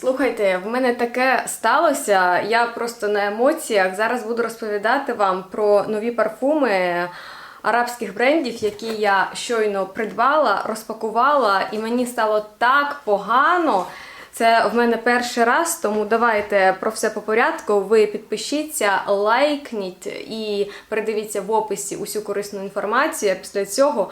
Слухайте, в мене таке сталося. Я просто на емоціях зараз буду розповідати вам про нові парфуми арабських брендів, які я щойно придбала, розпакувала, і мені стало так погано. Це в мене перший раз, тому давайте про все по порядку. Ви підпишіться, лайкніть і передивіться в описі усю корисну інформацію. Після цього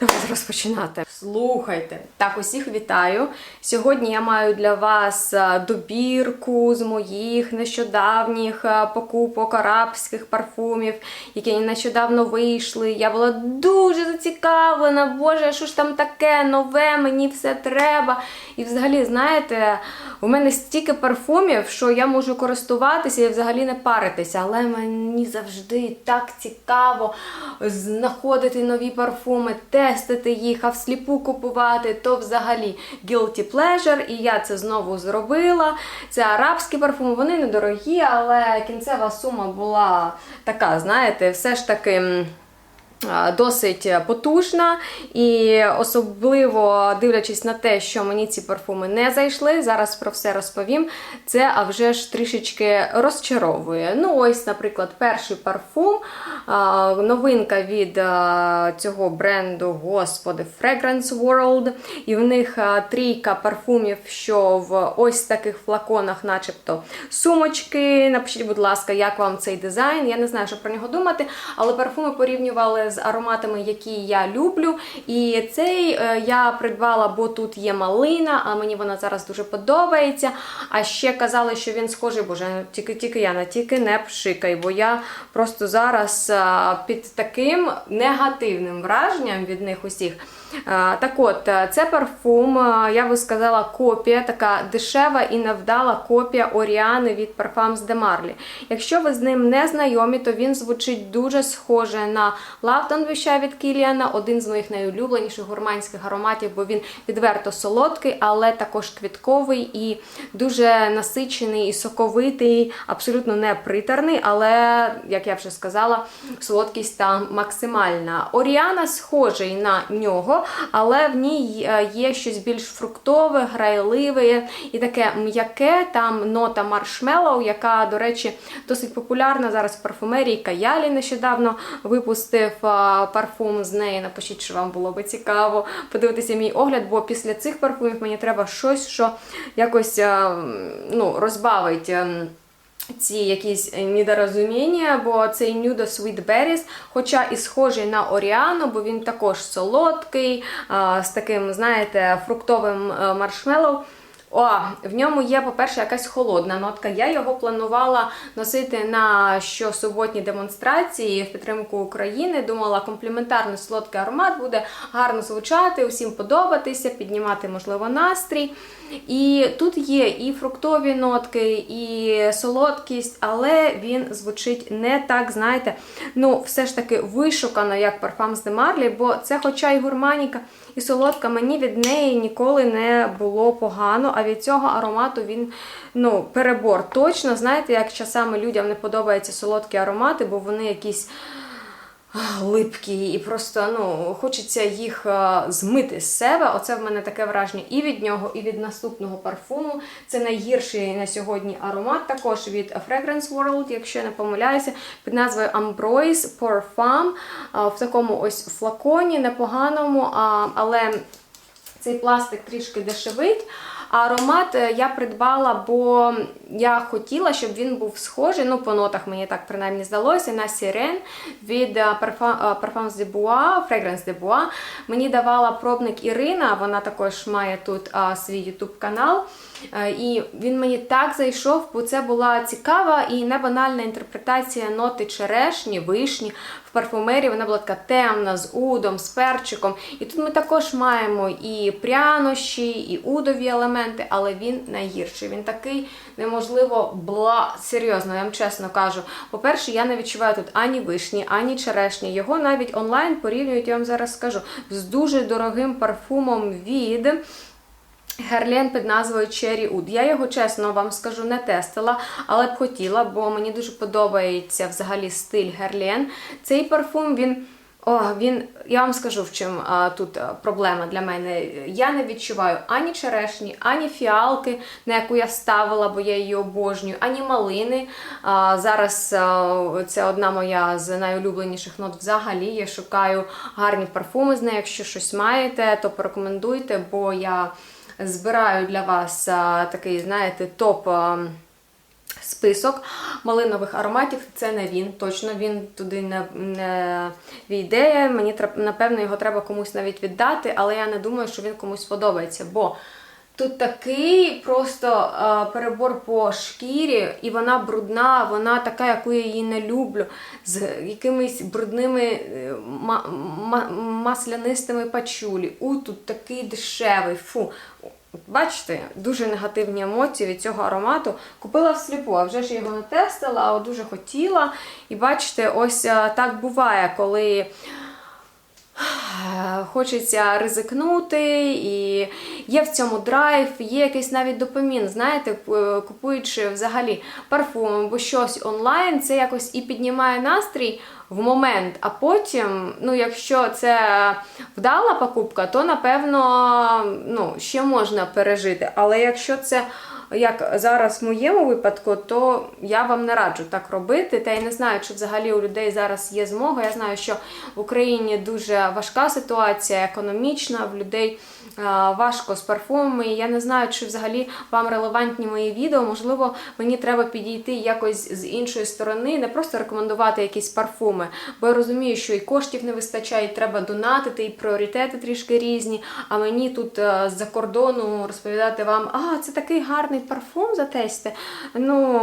давайте розпочинати. Слухайте, так, усіх вітаю. Сьогодні я маю для вас е, добірку з моїх нещодавніх е, покупок арабських парфумів, які нещодавно вийшли. Я була дуже зацікавлена. Боже, що ж там таке нове, мені все треба. І взагалі, знаєте, у мене стільки парфумів, що я можу користуватися і взагалі не паритися. Але мені завжди так цікаво знаходити нові парфуми, тестити їх, а всліпу купувати, то взагалі guilty pleasure. І я це знову зробила. Це арабські парфуми, вони недорогі, але кінцева сума була така, знаєте, все ж таки. А, Досить потужна, і особливо дивлячись на те, що мені ці парфуми не зайшли, зараз про все розповім. Це а вже ж трішечки розчаровує. Ну, ось, наприклад, перший парфум, новинка від цього бренду, господи, Fragrance World. І в них трійка парфумів, що в ось таких флаконах, начебто сумочки. Напишіть, будь ласка, як вам цей дизайн. Я не знаю, що про нього думати, але парфуми порівнювали з ароматами, які я люблю. І цей е, я придбала, бо тут є малина, а мені вона зараз дуже подобається. А ще казали, що він схожий, боже, тільки тільки я на тільки не пшикай, бо я просто зараз під таким негативним враженням від них усіх. А, Так от, е, це парфум, е, я би сказала, копія, така дешева і невдала копія Оріани від Parfums de Marly. Якщо ви з ним не знайомі, то він звучить дуже схоже на Don't Wish від Кіліана, один з моїх найулюбленіших гурманських ароматів, бо він відверто солодкий, але також квітковий і дуже насичений і соковитий, абсолютно не приторний, але, як я вже сказала, солодкість там максимальна. Оріана схожий на нього, але в ній е, є щось більш фруктове, грайливе і таке м'яке, там нота маршмеллоу, яка, до речі, досить популярна зараз в парфумерії. Каялі нещодавно випустив парфум з неї. Напишіть, що вам було би цікаво подивитися мій огляд, бо після цих парфумів мені треба щось, що якось ну, розбавить. Ці якісь недорозуміння, бо цей Nudo Sweet Berries, хоча і схожий на Оріану, бо він також солодкий, з таким, знаєте, фруктовим е, маршмеллоу. О, в ньому є, по-перше, якась холодна нотка. Я його планувала носити на щосуботні демонстрації в підтримку України. Думала, компліментарний солодкий аромат буде гарно звучати, усім подобатися, піднімати, можливо, настрій. І тут є і фруктові нотки, і солодкість, але він звучить не так, знаєте, ну, все ж таки вишукано, як Parfums de Marly, бо це, хоча і гурманіка, і солодка, мені від неї ніколи не було погано, від цього аромату він ну, перебор. Точно, знаєте, як часами людям не подобаються солодкі аромати, бо вони якісь липкі і просто ну, хочеться їх змити з себе. Оце в мене таке враження і від нього, і від наступного парфуму. Це найгірший на сьогодні аромат, також від Fragrance World, якщо я не помиляюся, під назвою Ambroise Parfum в такому ось флаконі, непоганому, але цей пластик трішки дешевить. Аромат е, я придбала, бо я хотіла, щоб він був схожий. Ну, по нотах мені так принаймні здалося, на Сірен від е, е, Parfums de Bois, Fragrance de Bois. Мені давала пробник Ірина, вона також має тут свій YouTube канал. Е, І він мені так зайшов, бо це була цікава і не банальна інтерпретація ноти черешні, вишні. В парфумерії вона була така темна, з удом, з перчиком. І тут ми також маємо і прянощі, і удові елементи, але він найгірший. Він такий неможливо бла. Серйозно, я вам чесно кажу. По-перше, я не відчуваю тут ані вишні, ані черешні. Його навіть онлайн порівнюють, я вам зараз скажу, з дуже дорогим парфумом від. Герлен під назвою Cherry Wood. Я його, чесно вам скажу, не тестила, але б хотіла, бо мені дуже подобається взагалі стиль Герлен. Цей парфум, він О, він, я вам скажу, в чому тут проблема для мене. Я не відчуваю ані черешні, ані фіалки, на яку я ставила, бо я її обожнюю, ані малини. А, зараз а, це одна моя з найулюбленіших нот взагалі. Я шукаю гарні парфуми з нею. Якщо щось маєте, то порекомендуйте, бо я збираю для вас такий, знаєте, топ. Список малинових ароматів. Це не він, точно він туди не, не війде. Мені треба, напевно його треба комусь навіть віддати, але я не думаю, що він комусь сподобається. Бо тут такий просто е, перебор по шкірі, і вона брудна, вона така, яку я її не люблю, з якимись брудними е, ма- ма- маслянистими пачулі. У тут такий дешевий. Фу. Бачите, дуже негативні емоції від цього аромату. Купила всліпу, а вже ж його не тестила, а дуже хотіла. І бачите, ось е, так буває, коли хочеться ризикнути, і є в цьому драйв, є якийсь навіть допамін. Знаєте, купуючи взагалі парфум або щось онлайн, це якось і піднімає настрій в момент, а потім, ну, якщо це вдала покупка, то напевно ну, ще можна пережити. Але якщо це як зараз в моєму випадку, то я вам не раджу так робити. Та й не знаю, чи взагалі у людей зараз є змога. Я знаю, що в Україні дуже важка ситуація, економічна, в людей важко з парфумами. Я не знаю, чи взагалі вам релевантні мої відео. Можливо, мені треба підійти якось з іншої сторони, не просто рекомендувати якісь парфуми, бо я розумію, що і коштів не вистачає, і треба донатити, і пріоритети трішки різні. А мені тут е, з-за кордону розповідати вам, а це такий гарний парфум затесьте. Ну,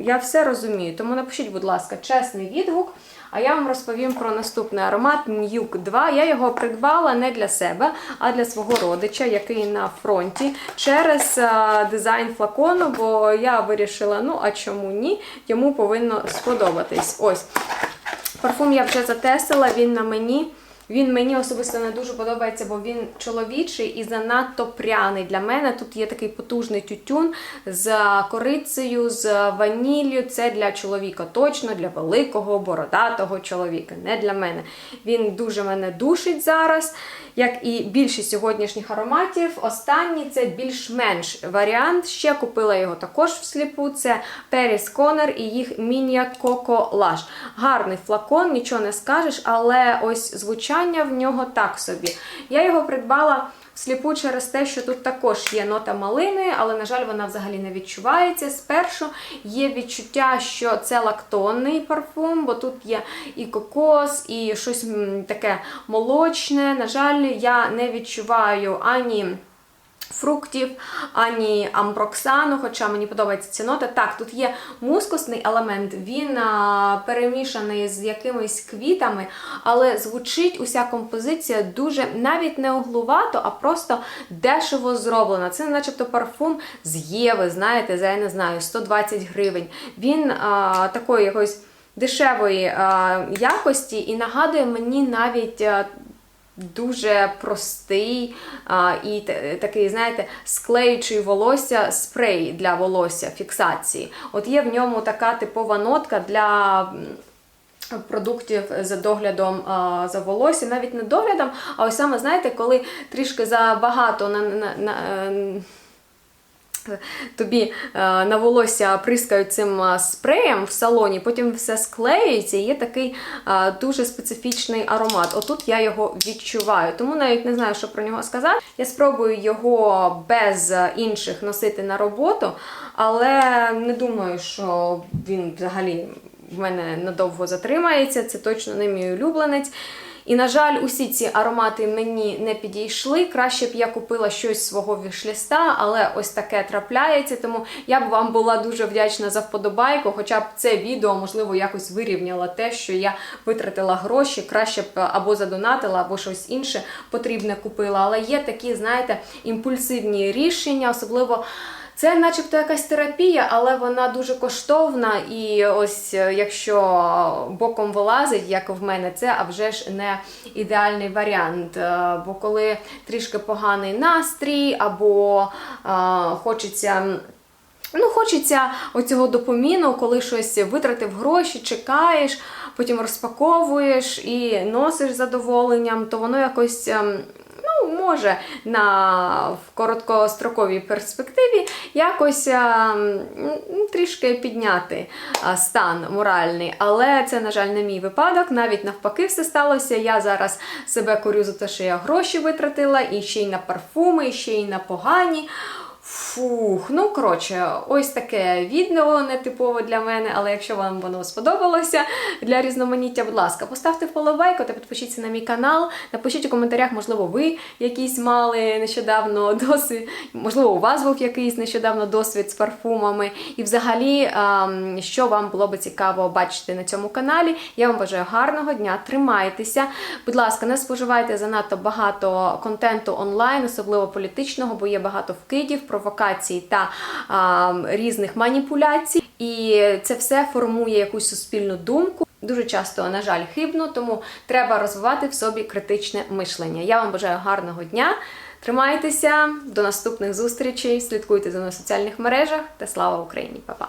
я все розумію. Тому напишіть, будь ласка, чесний відгук. А я вам розповім про наступний аромат Нюк 2. Я його придбала не для себе, а для свого родича, який на фронті, через е, дизайн флакону, бо я вирішила, ну а чому ні? Йому повинно сподобатись. Ось. Парфум я вже затестила, він на мені. Він мені особисто не дуже подобається, бо він чоловічий і занадто пряний. Для мене тут є такий потужний тютюн з корицею, з ваніллю. Це для чоловіка точно, для великого, бородатого чоловіка, не для мене. Він дуже мене душить зараз, як і більшість сьогоднішніх ароматів. Останній це більш-менш варіант. Ще купила його також всліпу. Це Paris Conner і їх Мінія Coco Lush. Гарний флакон, нічого не скажеш, але ось звучання в нього так собі. Я його придбала. Всліпу через те, що тут також є нота малини, але, на жаль, вона взагалі не відчувається. Спершу є відчуття, що це лактонний парфум, бо тут є і кокос, і щось таке молочне. На жаль, я не відчуваю ані. Фруктів, ані амброксану, хоча мені подобається ця нота. Так, тут є мускусний елемент, він а, перемішаний з якимись квітами, але звучить уся композиція дуже навіть не углувато, а просто дешево зроблена. Це начебто парфум з Єви, знаєте, за я не знаю, 120 гривень. Він а, такої якоїсь дешевої а, якості і нагадує мені навіть. А, Дуже простий а, і такий, знаєте, склеючий волосся спрей для волосся фіксації. От є в ньому така типова нотка для. Продуктів за доглядом а, за волосся, навіть не доглядом, а ось саме, знаєте, коли трішки забагато на, на, на, е, тобі е, на волосся прискають цим е, спреєм в салоні, потім все склеюється і є такий е, дуже специфічний аромат. Отут я його відчуваю, тому навіть не знаю, що про нього сказати. Я спробую його без інших носити на роботу, але не думаю, що він взагалі в мене надовго затримається. Це точно не мій улюбленець. І, на жаль, усі ці аромати мені не підійшли. Краще б я купила щось свого вішліста, але ось таке трапляється. Тому я б вам була дуже вдячна за вподобайку, хоча б це відео, можливо, якось вирівняло те, що я витратила гроші, краще б або задонатила, або щось інше потрібне купила. Але є такі, знаєте, імпульсивні рішення, особливо. Це начебто якась терапія, але вона дуже коштовна. І ось е, якщо боком вилазить, як в мене, це а вже ж не ідеальний варіант. Е, Бо коли трішки поганий настрій, або е, хочеться. Ну, хочеться оцього допоміну, коли щось витратив гроші, чекаєш, потім розпаковуєш і носиш задоволенням, то воно якось. Може на в короткостроковій перспективі якось а, м, трішки підняти а, стан моральний. Але це, на жаль, не мій випадок. Навіть навпаки, все сталося. Я зараз себе корю за те, що я гроші витратила, і ще й на парфуми, і ще й на погані. Фух, ну коротше, ось таке відео нетипове для мене, але якщо вам воно сподобалося для різноманіття, будь ласка, поставте вподобайку та підпишіться на мій канал. Напишіть у коментарях, можливо, ви якийсь мали нещодавно досвід, можливо, у вас був якийсь нещодавно досвід з парфумами. І взагалі, що вам було би цікаво бачити на цьому каналі. Я вам бажаю гарного дня, тримайтеся. Будь ласка, не споживайте занадто багато контенту онлайн, особливо політичного, бо є багато вкидів, провокацій та а, різних маніпуляцій. І це все формує якусь суспільну думку. Дуже часто, на жаль, хибно, тому треба розвивати в собі критичне мишлення. Я вам бажаю гарного дня. Тримайтеся, до наступних зустрічей, слідкуйте за мною в соціальних мережах та слава Україні, Па-па!